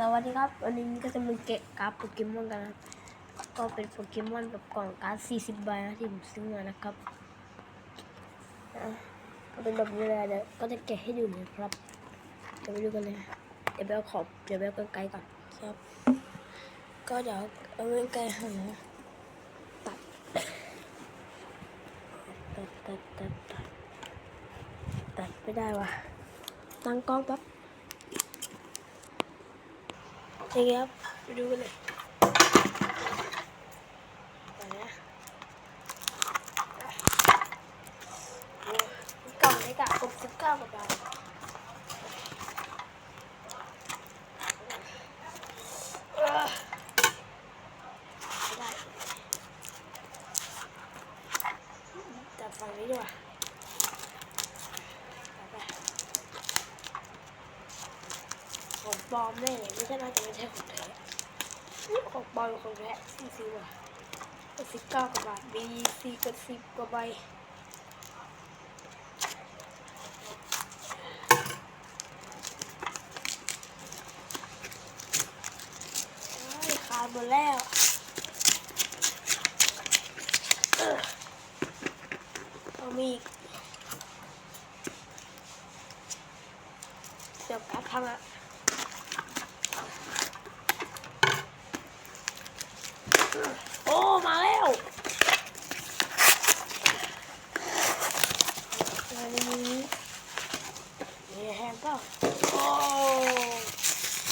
สวัสดีครับวันนี้ก็จะมาเกะการ์ดโปเกมอนกันนะก็เป็นโปเกมอนแบบกล่องการ์ด40 ใบนะที่ผมซื้อมานะครับก็เป็นแบบนี้เลยเดี๋ยวก็จะแกะให้ดูเลยครับเดี๋ยวไปดูกันเลยเดี๋ยวไปเอาขอบเดี๋ยวไปเอากรรไกรก่อนครับ ก็เดี๋ยวเอากรรไกรหั่นนะตัดตัดตัดตัดตัดตัดไม่ได้ว่ะตั้งกล้องแป๊บ โอเคครับไปดูกันเลยไปนะโอ้กล่องเล็กอะหกสิบเก้ากว่าบาทเออไม่ได้จับฝั่งนี้ดีกว่าไปๆของ ปลอมแน่ไม่ใช่น่าจะไม่ใช่ของแท้นี่ของปลอมของแท้ซีซีว่ะสิบเก้ากว่าบาทบีซีกับสิบกว่าใบโอ้ยขาดหมดแล้วเอามีเดี๋ยวกลับทำอะ โอ้ มาแล้วมาในนี้นี่แฮมเปล่าโอ้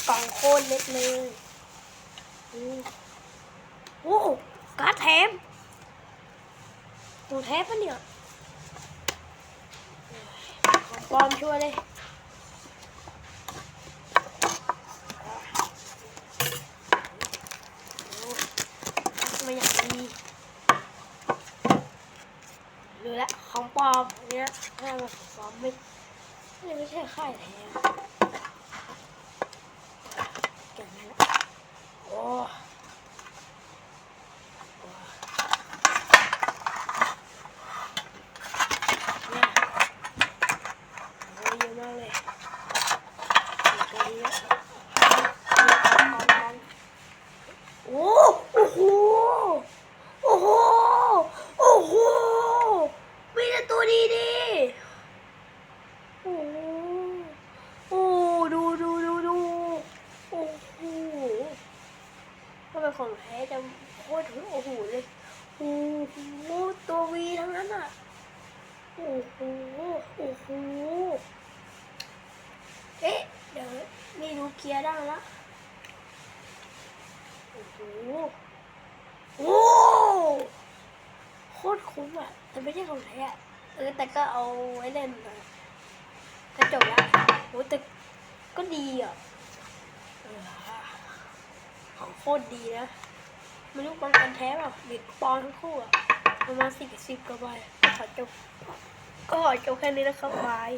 กล่องโคตรเล็กเลยอืมโอ้การ์ดแถมตัวแท้ปะเนี่ยของปลอมชัวร์เลยมาอย่างดีดูแลวของปลอมอันเนี้ยถ้าแบบปลอมไม่ไม่ไม่ใช่ค่ายแท้เก่งนะโอ้โอ้เนี่ยโอ้เยอะมากเลยเก่งเยอะ โอ้โอ้โห โอ้โห โอ้โห มีแต่ตัวดีดีโอ้โหโอ้ดูดูดูดูโอ้โหถ้าเป็นของแท้จะโคตรโอ้โหเลย โอ้โห ตัววีทั้งนั้นอะ โอ้โห โอ้โห เอ๊ะ เดี๋ยวมีดูเค ลียร์ได้แล้วโอ้โหโอ้โคตรคุ้มอะแต่ไม่ใช่ของแท้อะเออแต่ก็เอาไว้เล่นนะก็จบแล้วโอ้แต่ก็ดีอะของโคตรดีนะไม่รู้ป้องกันแท้เปล่าหรือปลอมทั้งคู่อะประมาณสิบสิบกว่าใบก็ขอจบก็ขอจบแค่นี้นะครับบาย